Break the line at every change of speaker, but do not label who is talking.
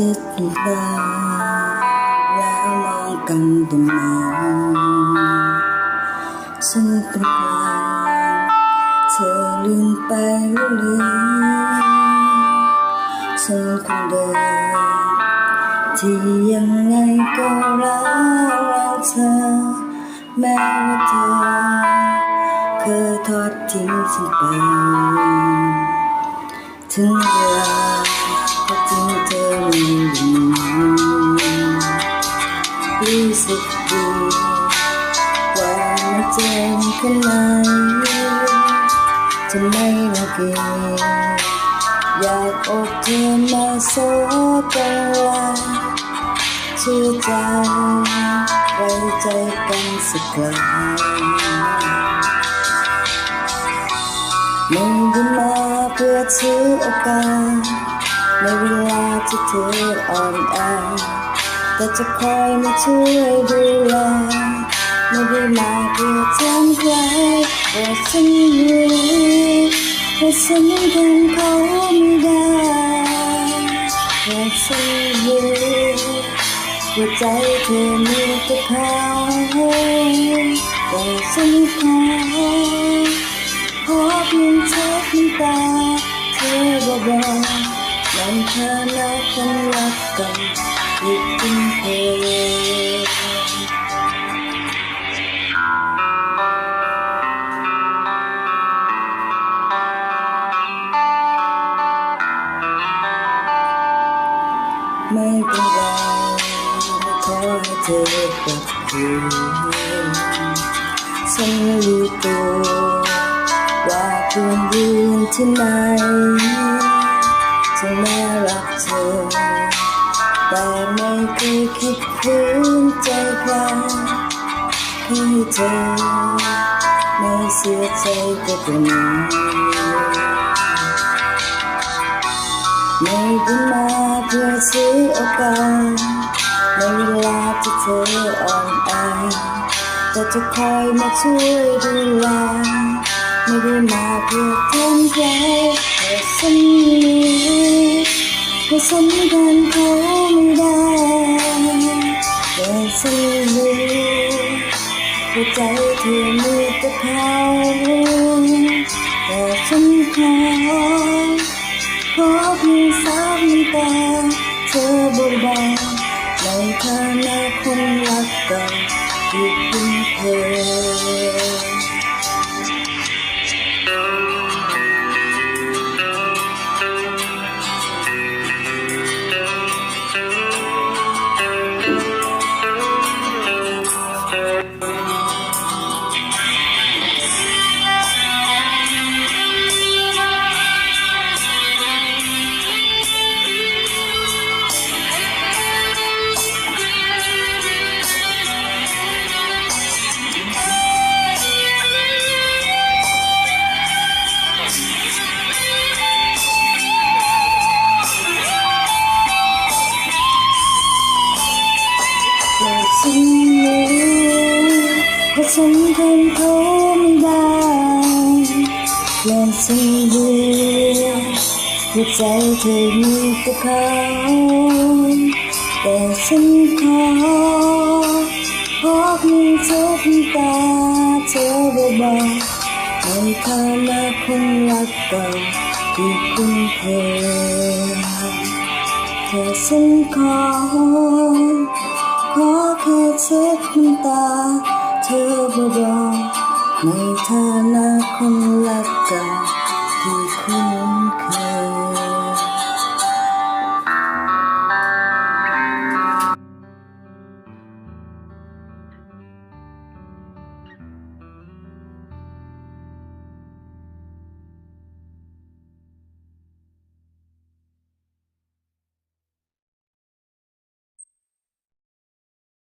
เช็ดน้ำตาแล้วมองกันตรงไหนฉันเป็นใครเธอลืมไปหรือลืมฉันคงเดินที่ยังไงก็รักเราเธอ แม้ว่าเธอเคยทอดทิ้งฉันไป ถึงเวลาก็ทิ้งเธอไม่อยู่ รู้สึกดีว่ามันเจ็บข้างในจะไม่ละเกยอยากอกเธอมาโซกันลาเชื่อใจไว้ใจกันสักครั้งไม่ได้มาเพื่อถือโอกาส ในเวลาที่เธออ่อนแอแต่จะคอยมาช่วยดูแลไม่ได้มาเพื่อทำใครแต่ฉันรู้ว่าฉันทำเขาไม่ได้แต่ฉันรู้ว่าใจเธอมีแต่เขาแต่ฉันขอขอเพียงเช็ดน้ำตาเธอเบา ๆในฐานะคนรักกันอีกจริงเธอไม่เป็นไรขอให้เธอกลับคืนฉันรู้ตัวว่าควรยืนที่ไหน จะแม้รักเธอ แต่ไม่เคยคิดฝืนใจใครให้เธอ ไม่เสียใจก็เป็นไม่ได้มาเพื่อซื้อโอกาสในเวลาที่เธออ่อนแอแต่จะคอยมาช่วยดูแลไม่ได้มาเพื่อทำใจแต่ฉันรู้ว่า ฉันกันเขาไม่ได้แต่ฉันรู้ว่าใจเธอมีแต่เขาแต่ฉันขอขอเพียงสักน้ำตา ฉันรู้ว่าฉันทำเขาไม่ได้และฉันรู้ว่าใจเธอมีแต่เขาแต่ฉันขอขอเพียงเช็ดน้ำตาเธอเบาๆในฐานะคนรักเก่าที่คุ้นเคยแค่ฉันขอขอ แค่เช็ดน้ำตา เธอบอกในฐานะคนรักกันที่คุ้นเค